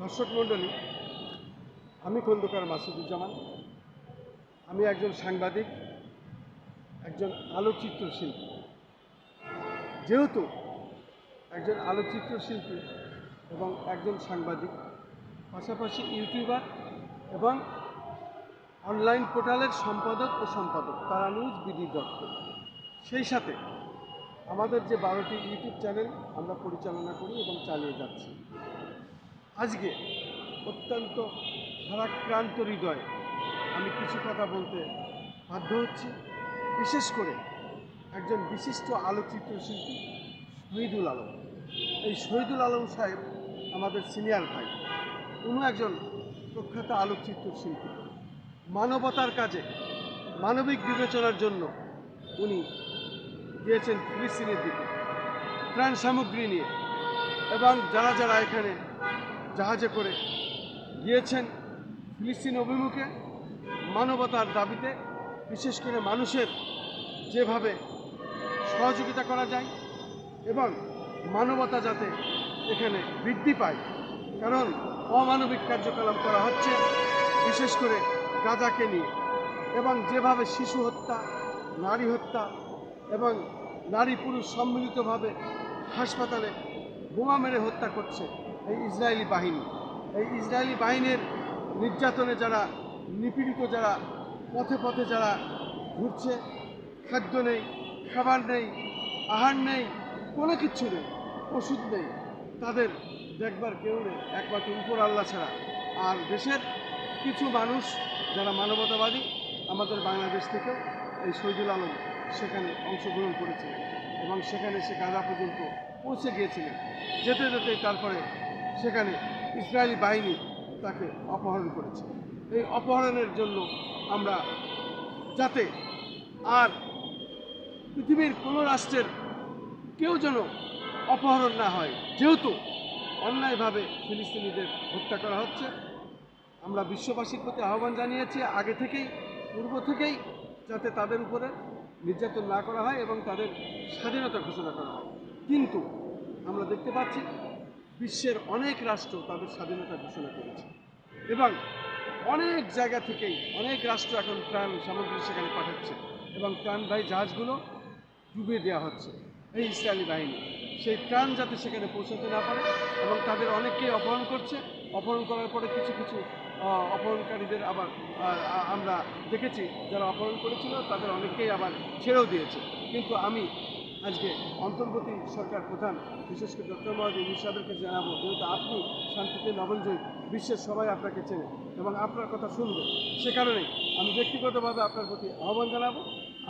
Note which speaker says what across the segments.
Speaker 1: দর্শক মণ্ডলী, আমি খন্দকার মাসুদুজ্জামান। আমি একজন সাংবাদিক, একজন আলোকচিত্র শিল্পী যেহেতু একজন আলোকচিত্র শিল্পী এবং একজন সাংবাদিক, পাশাপাশি ইউটিউবার এবং অনলাইন পোর্টালের সম্পাদক ও সম্পাদক তারা নিউজ বিডি সেই সাথে আমাদের যে বারোটি ইউটিউব চ্যানেল আমরা পরিচালনা করি এবং চালিয়ে যাচ্ছি। আজকে অত্যন্ত ভারাক্রান্ত হৃদয়ে আমি কিছু কথা বলতে বাধ্য হচ্ছি। বিশেষ করে একজন বিশিষ্ট আলোকচিত্র শিল্পী শহীদুল আলম। এই শহীদুল আলম সাহেব আমাদের সিনিয়র ভাই। উনি একজন প্রখ্যাত আলোকচিত্র শিল্পী। মানবতার কাজে মানবিক বিবেচনার জন্য উনি গিয়েছেন ফিলিস্তিনের দিকে। ত্রাণ সামগ্রী নিয়ে। এবং যারা যারা এখানে জাহাজে করে গিয়েছেন ফিলিস্তিন অভিমুখে মানবতার দাবিতে, বিশেষ করে মানুষের যেভাবে সহযোগিতা করা যায় এবং মানবতা যাতে এখানে বৃদ্ধি পায়। কারণ অমানবিক কার্যকলাপ করা হচ্ছে, বিশেষ করে গাজাকে নিয়ে। এবং যেভাবে শিশু হত্যা, নারী হত্যা এবং নারী পুরুষ সম্মিলিতভাবে হাসপাতালে বোমা মেরে হত্যা করছে এই ইসরায়েলি বাহিনী। এই ইসরায়েলি বাহিনীর নির্যাতনে যারা, নিপীড়িত যারা, পথে পথে যারা ঘুরছে, খাদ্য নেই, খাবার নেই, আহার নেই, কোনো কিচ্ছু নেই, ওষুধ নেই, তাদের দেখবার কেউ নেই। একমাত্র উপর আল্লাহ ছাড়া। আর দেশের কিছু মানুষ যারা মানবতাবাদী, আমাদের বাংলাদেশ থেকে এই শহীদুল আলম সেখানে অংশগ্রহণ করেছিলেন এবং সেখানে সে গাজা পর্যন্ত পৌঁছে গিয়েছিলেন। যেতে যেতে তারপরে সেখানে ইসরায়েলি বাহিনী তাকে অপহরণ করেছে। এই অপহরণের জন্য আমরা যাতে আর পৃথিবীর কোনো রাষ্ট্রের কেউ যেন অপহরণ না হয়, যেহেতু অন্যায়ভাবে ফিলিস্তিনিদের হত্যা করা হচ্ছে। আমরা বিশ্ববাসীর প্রতি আহ্বান জানিয়েছি আগে থেকেই, পূর্ব থেকেই, যাতে তাদের উপরে নির্যাতন না করা হয় এবং তাদের স্বাধীনতা ঘোষণা করা হয়। কিন্তু আমরা দেখতে পাচ্ছি বিশ্বের অনেক রাষ্ট্র তাদের স্বাধীনতা ঘোষণা করেছে। এবং অনেক জায়গা থেকেই অনেক রাষ্ট্র এখন ত্রাণ সামগ্রী সেখানে পাঠাচ্ছে এবং ত্রাণবাহী জাহাজগুলো ডুবিয়ে দেওয়া হচ্ছে এই ইসরায়েলি বাহিনী। সেই ত্রাণ যাতে সেখানে পৌঁছাতে না পারে এবং তাদের অনেককেই অপহরণ করছে অপহরণ করার পরে কিছু কিছু অপহরণকারীদের আবার আমরা দেখেছি যারা অপহরণ করেছিল তাদের অনেককেই আবার ছেড়েও দিয়েছে। কিন্তু আমি আজকে অন্তর্বর্তী সরকার প্রধান, বিশেষ করে ডক্টর ইউনুস সাহেবকে জানাব, যেহেতু আপনি শান্তিতে নবনজয়ী বিশ্বের সবাই আপনাকে চেনে এবং আপনার কথা শুনবে। সে কারণে আমি ব্যক্তিগতভাবে আপনার প্রতি আহ্বান জানাব,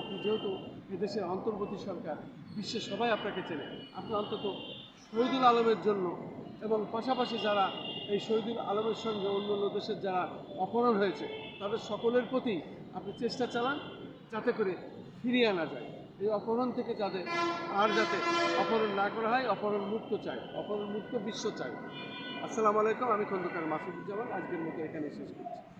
Speaker 1: আপনি যেহেতু এদেশের অন্তর্বর্তী সরকার, বিশ্বের সবাই আপনাকে চেনে। আপনি অন্তত শহীদুল আলমের জন্য এবং পাশাপাশি যারা এই শহীদুল আলমের সঙ্গে অন্য দেশের যারা অপহরণ হয়েছে, তাদের সকলের প্রতি আপনি চেষ্টা চালান যাতে করে ফিরিয়ে আনা যায়। এই অপহরণ থেকে যাদের আর যাতে অপহরণ না করা হয়, অপহরণ মুক্ত চাই, অপহরণ মুক্ত বিশ্ব চাই। আসসালামু আলাইকুম, আমি খন্দকার মাসুদুজ্জামান, আজকের মতো এখানে শেষ করছি।